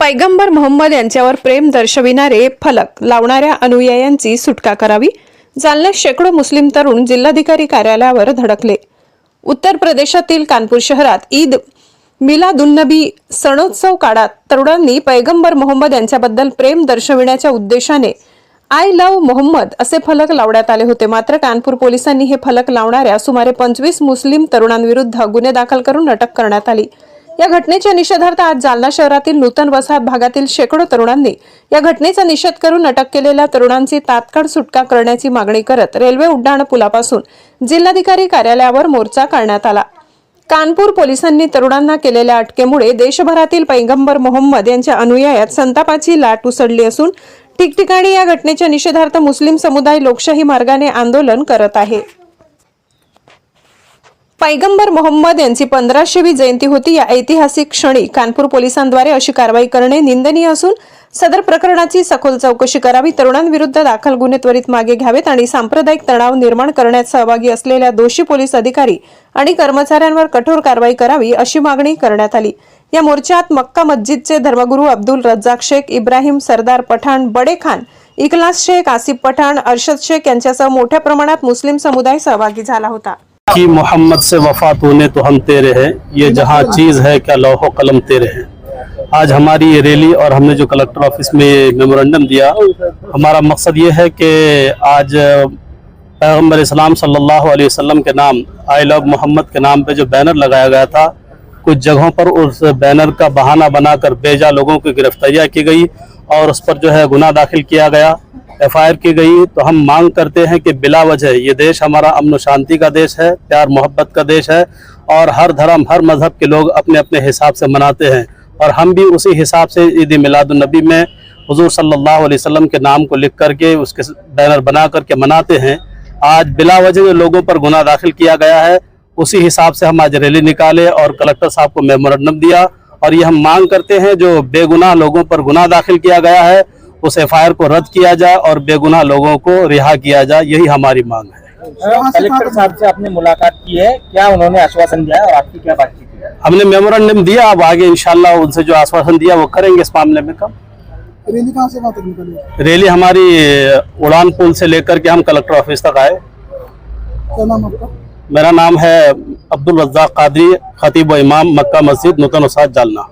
पैगंबर मोहम्मद यांच्यावर प्रेम दर्शविणारे फलक लावणाऱ्या अनुयायांची सुटका करावी जालन्यात शेकडो मुस्लिम तरुण जिल्हाधिकारी कार्यालयावर धडकले. उत्तर प्रदेशातील कानपूर शहरात ईद मिलादुन्नबी सणोत्सव काळात तरुणांनी पैगंबर मोहम्मद यांच्याबद्दल प्रेम दर्शविण्याच्या उद्देशाने आय लव्ह मोहम्मद असे फलक लावण्यात आले होते. मात्र कानपूर पोलिसांनी हे फलक लावणाऱ्या सुमारे पंचवीस मुस्लिम तरुणांविरुद्ध गुन्हे दाखल करून अटक करण्यात आली. या घटनेच्या निषेधार्थ आज जालना शहरातील नूतन वसाहत भागातील शेकडो तरुणांनी या घटनेचा निषेध करून अटक केलेल्या तरुणांची तात्काळ सुटका करण्याची मागणी करत रेल्वे उड्डाण पुलापासून जिल्हाधिकारी कार्यालयावर मोर्चा काढण्यात आला. कानपूर पोलिसांनी तरुणांना केलेल्या अटकेमुळे देशभरातील पैगंबर मोहम्मद यांच्या अनुयायात संतापाची लाट उसळली असून ठिकठिकाणी या घटनेच्या निषेधार्थ मुस्लिम समुदाय लोकशाही मार्गाने आंदोलन करत आहे. पैगंबर मोहम्मद यांची पंधराशेवी जयंती होती. या ऐतिहासिक क्षणी कानपूर पोलिसांद्वारे अशी कारवाई करणे निंदनीय असून सदर प्रकरणाची सखोल चौकशी करावी तरुणांविरुद्ध दाखल गुन्हे त्वरित मागे घ्यावेत आणि सांप्रदायिक तणाव निर्माण करण्यात सहभागी असलेल्या दोषी पोलीस अधिकारी आणि कर्मचाऱ्यांवर कठोर कारवाई करावी अशी मागणी करण्यात आली. या मोर्चात मक्का मस्जिदचे धर्मगुरू अब्दुल रज्जाक शेख इब्राहिम सरदार पठाण बडे खान इखलास शेख आसिफ पठाण अरशद शेख यांच्यासह मोठ्या प्रमाणात मुस्लिम समुदाय सहभागी झाला होता. कि मोहम्मद से वफा तूने तो हम तेरे हैं। ये जहाँ चीज़ है क्या लौहो कलम तेरे हैं? आज हमारी ये रैली और हमने जो कलेक्टर ऑफ़िस में ये मेमोरेंडम दिया, हमारा मकसद ये है कि आज पैगंबर इस्लाम सल्लल्लाहु अलैहि वसल्लम के नाम, आई लव मोहम्मद के नाम पे जो बैनर लगाया गया था, कुछ जगहों पर उस बैनर का बहाना बनाकर बेजा लोगों की गिरफ्तारियाँ की गई और उस पर जो है गुना दाखिल किया गया। एफआईआर की गई तो हम मांग करते हैं कि बिला वजह, ये देश हमारा अमन शांति का देश है, प्यार मोहब्बत का देश है, और हर धर्म, हर मज़हब के लोग अपने अपने हिसाब से मनाते हैं। और हम भी उसी हिसाब से ईद मिलादुलनबी में हजूर अलैहि वसल्लम के नाम को लिख करके, उसके बैनर बना करके मनाते हैं। आज बिला वजह लोगों पर गुना दाखिल किया गया है, उसी हिसाब से हम आज रैली निकाले और कलेक्टर साहब को मेमोरेंडम दिया। और ये हम मांग करते हैं, जो बेगुनाह लोगों पर गुनाह दाखिल किया गया है उस एफआईआर को रद्द किया जाए और बेगुनाह लोगों को रिहा किया जाए यही हमारी मांग है। कलेक्टर साहब से आपने मुलाकात की है। क्या उन्होंने आश्वासन दिया और आपकी क्या बातचीत हुई? है हमने मेमोरेंडम दिया अब आगे इंशाल्लाह उनसे जो आश्वासन दिया वो करेंगे इस मामले में कम। रैली कहाँ से कहाँ तक निकली? रैली हमारी उड़ान पुल से लेकर के हम कलेक्टर ऑफ़िस तक आए। क्या नाम आपका? मेरा नाम है अब्दुल रज्जाक कादरी खतीब इमाम मक्का मस्जिद नूतन उसाद जालना।